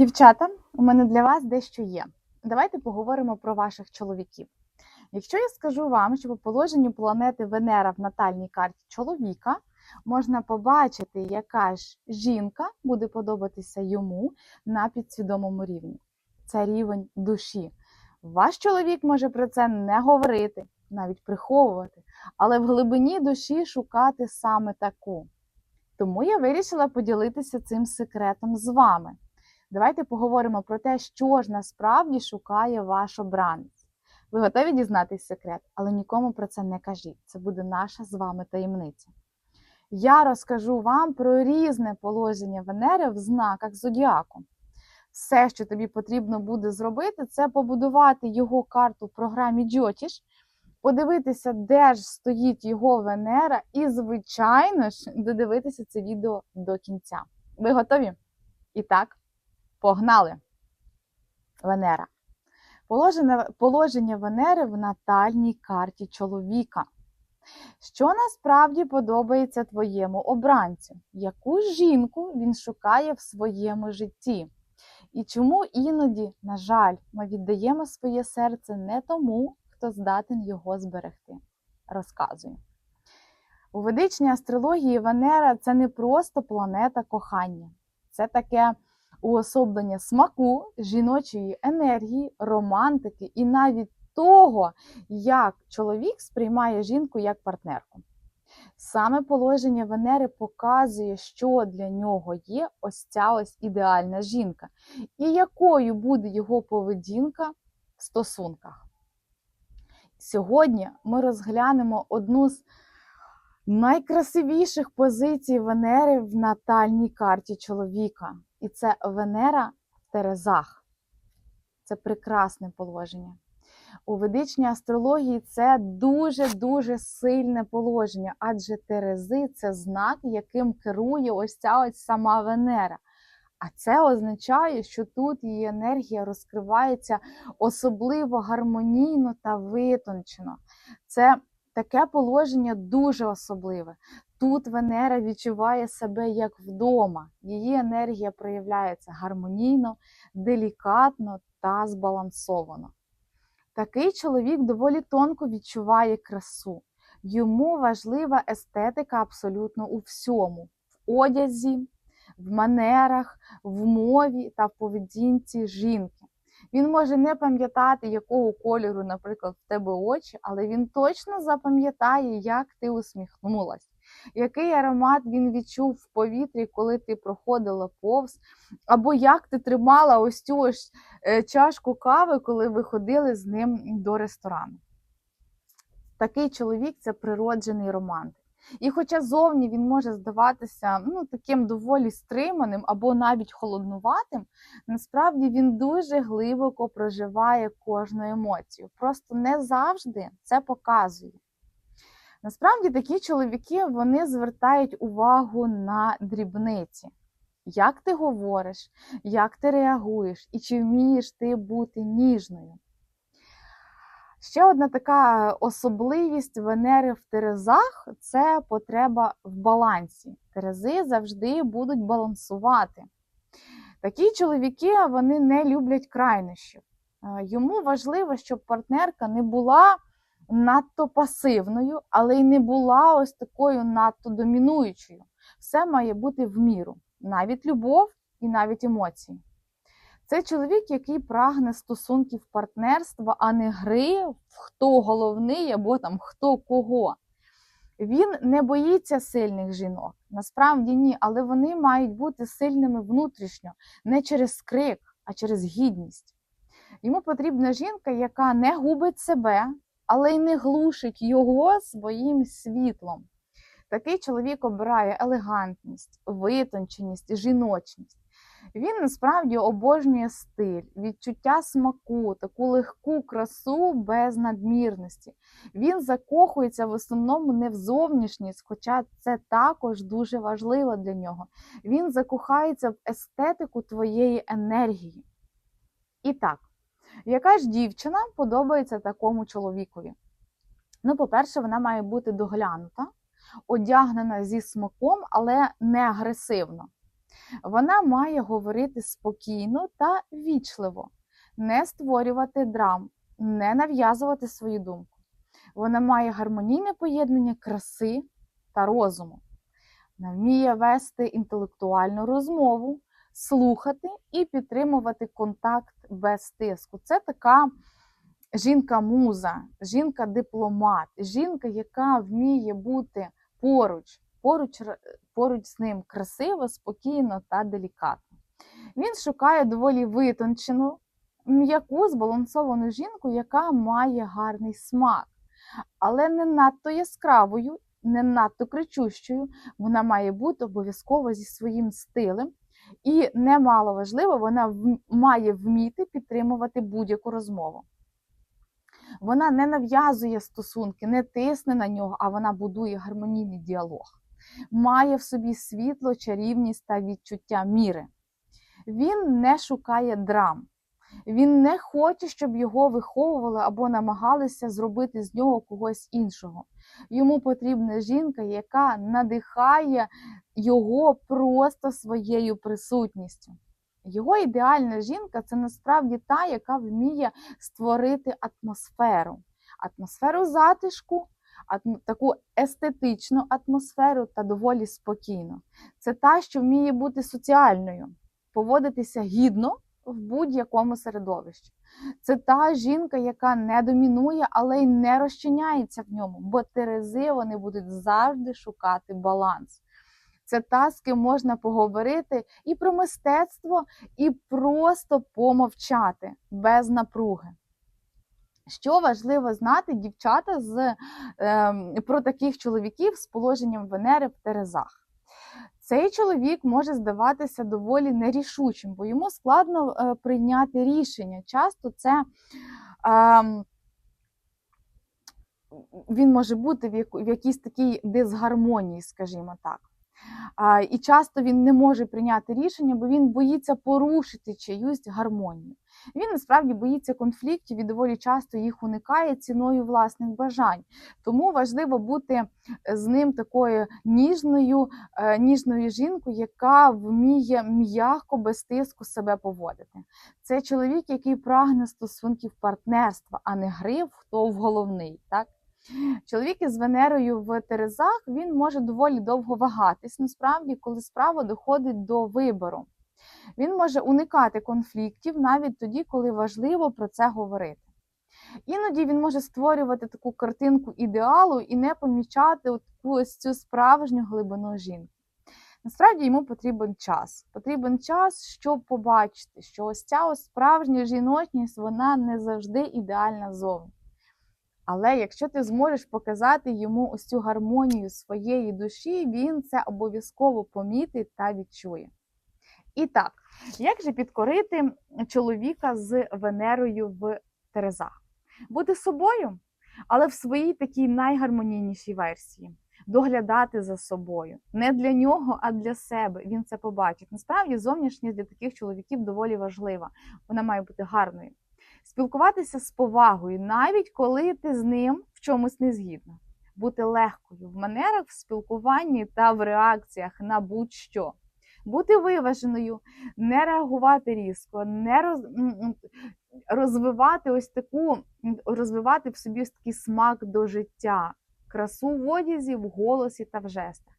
Дівчата, у мене для вас дещо є. Давайте поговоримо про ваших чоловіків. Якщо я скажу вам, що по положенню планети Венера в натальній карті чоловіка можна побачити, яка ж жінка буде подобатися йому на підсвідомому рівні. Це рівень душі. Ваш чоловік може про це не говорити, навіть приховувати, але в глибині душі шукати саме таку. Тому я вирішила поділитися цим секретом з вами. Давайте поговоримо про те, що ж насправді шукає ваш обранець. Ви готові дізнатись секрет, але нікому про це не кажіть. Це буде наша з вами таємниця. Я розкажу вам про різне положення Венери в знаках зодіаку. Все, що тобі потрібно буде зробити, це побудувати його карту в програмі Джотіш, подивитися, де ж стоїть його Венера, і, звичайно ж, додивитися це відео до кінця. Ви готові? І так, погнали! Венера. Положення, положення Венери в натальній карті чоловіка. Що насправді подобається твоєму обранцю? Яку жінку він шукає в своєму житті? І чому іноді, на жаль, ми віддаємо своє серце не тому, хто здатен його зберегти? Розказую. У ведичній астрології Венера це не просто планета кохання, це таке уособлення смаку, жіночої енергії, романтики і навіть того, як чоловік сприймає жінку як партнерку. Саме положення Венери показує, що для нього є ось ця ось ідеальна жінка, і якою буде його поведінка в стосунках. Сьогодні ми розглянемо одну з найкрасивіших позицій Венери в натальній карті чоловіка. І це Венера в Терезах. Це прекрасне положення. У ведичній астрології це дуже-дуже сильне положення, адже Терези це знак, яким керує ось ця ось сама Венера. А це означає, що тут її енергія розкривається особливо гармонійно та витончено. Це таке положення дуже особливе. Тут Венера відчуває себе як вдома. Її енергія проявляється гармонійно, делікатно та збалансовано. Такий чоловік доволі тонко відчуває красу. Йому важлива естетика абсолютно у всьому: в одязі, в манерах, в мові та в поведінці жінки. Він може не пам'ятати, якого кольору, наприклад, в тебе очі, але він точно запам'ятає, як ти усміхнулась, який аромат він відчув в повітрі, коли ти проходила повз, або як ти тримала ось цю ось чашку кави, коли ви ходили з ним до ресторану. Такий чоловік це природжений романтик. І хоча зовні він може здаватися ну, таким доволі стриманим або навіть холоднуватим, насправді він дуже глибоко проживає кожну емоцію. Просто не завжди це показує. Насправді такі чоловіки вони звертають увагу на дрібниці. Як ти говориш, як ти реагуєш, і чи вмієш ти бути ніжною? Ще одна така особливість Венери в Терезах це потреба в балансі. Терези завжди будуть балансувати. Такі чоловіки вони не люблять крайнощів. Йому важливо, щоб партнерка не була надто пасивною, але й не була ось такою надто домінуючою. Все має бути в міру, навіть любов і навіть емоції. Це чоловік, який прагне стосунків партнерства, а не гри, хто головний або там хто кого. Він не боїться сильних жінок. Насправді ні, але вони мають бути сильними внутрішньо, не через крик, а через гідність. Йому потрібна жінка, яка не губить себе, але й не глушить його своїм світлом. Такий чоловік обирає елегантність, витонченість, жіночність. Він насправді обожнює стиль, відчуття смаку, таку легку красу без надмірності. Він закохується в основному не в зовнішність, хоча це також дуже важливо для нього. Він закохається в естетику твоєї енергії. І так, яка ж дівчина подобається такому чоловікові? Ну, по-перше, вона має бути доглянута, одягнена зі смаком, але не агресивно. Вона має говорити спокійно та вічливо, не створювати драм, не нав'язувати свою думку. Вона має гармонійне поєднання краси та розуму. Вона вміє вести інтелектуальну розмову, слухати і підтримувати контакт без тиску. Це така жінка-муза, жінка-дипломат, жінка, яка вміє бути поруч, поруч, поруч з ним красиво, спокійно та делікатно. Він шукає доволі витончену, м'яку, збалансовану жінку, яка має гарний смак, але не надто яскравою, не надто кричущою. Вона має бути обов'язково зі своїм стилем. І немало важливо, вона має вміти підтримувати будь-яку розмову. Вона не нав'язує стосунки, не тисне на нього, а вона будує гармонійний діалог. Має в собі світло, чарівність та відчуття міри. Він не шукає драм. Він не хоче, щоб його виховували або намагалися зробити з нього когось іншого. Йому потрібна жінка, яка надихає його просто своєю присутністю. Його ідеальна жінка це насправді та, яка вміє створити атмосферу, атмосферу затишку, таку естетичну атмосферу та доволі спокійну. Це та, що вміє бути соціальною, поводитися гідно в будь-якому середовищі. Це та жінка, яка не домінує, але й не розчиняється в ньому, бо терези вони будуть завжди шукати баланс. Це та, з ким можна поговорити і про мистецтво, і просто помовчати без напруги. Що важливо знати, дівчата, з, е, про таких чоловіків з положенням Венери в Терезах. Цей чоловік може здаватися доволі нерішучим, бо йому складно е, прийняти рішення. Часто це е, він може бути в, яку, в якійсь такій дисгармонії, скажімо так. А, і часто він не може прийняти рішення, бо він боїться порушити чиюсь гармонію. Він насправді боїться конфліктів і доволі часто їх уникає ціною власних бажань. Тому важливо бути з ним такою ніжною, е, ніжною жінкою, яка вміє м'яко без тиску себе поводити. Це чоловік, який прагне стосунків партнерства, а не гри хто в головний. Так? Чоловік із Венерою в Терезах він може доволі довго вагатись, насправді, коли справа доходить до вибору. Він може уникати конфліктів навіть тоді, коли важливо про це говорити. Іноді він може створювати таку картинку ідеалу і не помічати от ось цю справжню глибину жінки. Насправді йому потрібен час. Потрібен час, щоб побачити, що ось ця ось справжня жіночність вона не завжди ідеальна зовні. Але якщо ти зможеш показати йому ось цю гармонію своєї душі, він це обов'язково помітить та відчує. І так, як же підкорити чоловіка з Венерою в Терезах? Бути собою, але в своїй такій найгармонійнішій версії. Доглядати за собою. Не для нього, а для себе. Він це побачить. Насправді, зовнішність для таких чоловіків доволі важлива. Вона має бути гарною. Спілкуватися з повагою, навіть коли ти з ним в чомусь не згідна. Бути легкою в манерах, в спілкуванні та в реакціях на будь-що. Бути виваженою, не реагувати різко, не роз... розвивати ось таку, розвивати в собі ось такий смак до життя, красу в одязі, в голосі та в жестах.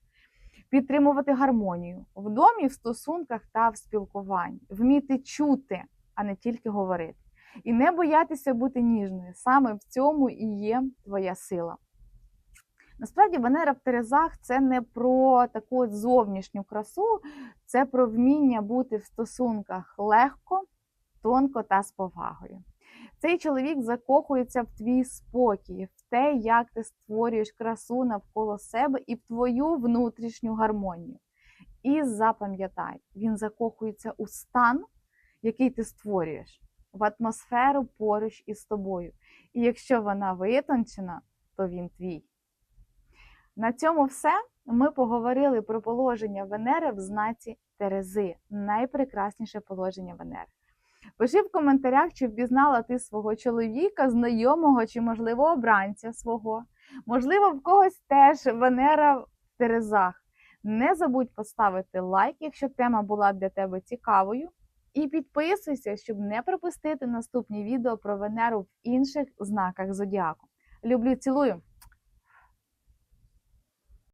Підтримувати гармонію в домі, в стосунках та в спілкуванні, вміти чути, а не тільки говорити. І не боятися бути ніжною. Саме в цьому і є твоя сила. Насправді, Венера в Терезах це не про таку зовнішню красу, це про вміння бути в стосунках легко, тонко та з повагою. Цей чоловік закохується в твій спокій, в те, як ти створюєш красу навколо себе і в твою внутрішню гармонію. І запам'ятай, він закохується у стан, який ти створюєш, в атмосферу поруч із тобою. І якщо вона витончена, то він твій. На цьому все. Ми поговорили про положення Венери в знаці Терези, найпрекрасніше положення Венери. Пиши в коментарях, чи впізнала ти свого чоловіка, знайомого чи, можливо, обранця свого. Можливо, в когось теж Венера в Терезах. Не забудь поставити лайк, якщо тема була для тебе цікавою. І підписуйся, щоб не пропустити наступні відео про Венеру в інших знаках зодіаку. Люблю, цілую!